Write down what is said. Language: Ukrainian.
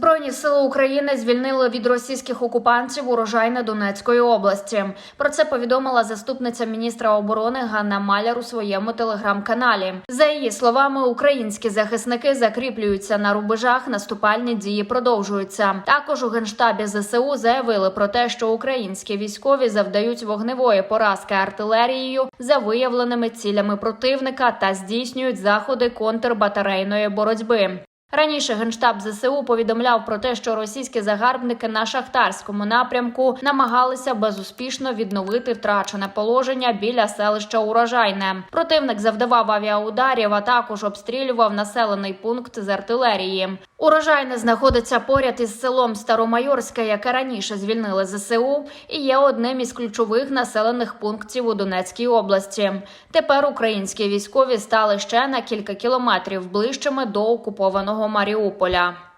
Збройні сили України звільнили від російських окупантів урожайне Донецької області. Про це повідомила заступниця міністра оборони Ганна Маляр у своєму телеграм-каналі. За її словами, українські захисники закріплюються на рубежах. Наступальні дії продовжуються. Також у генштабі ЗСУ заявили про те, що українські військові завдають вогневої поразки артилерією за виявленими цілями противника та здійснюють заходи контрбатарейної боротьби. Раніше генштаб ЗСУ повідомляв про те, що російські загарбники на шахтарському напрямку намагалися безуспішно відновити втрачене положення біля селища Урожайне. Противник завдавав авіаударів, а також обстрілював населений пункт з артилерії. Урожайне знаходиться поряд із селом Старомайорське, яке раніше звільнили ЗСУ, і є одним із ключових населених пунктів у Донецькій області. Тепер українські військові стали ще на кілька кілометрів ближчими до окупованого Маріуполя.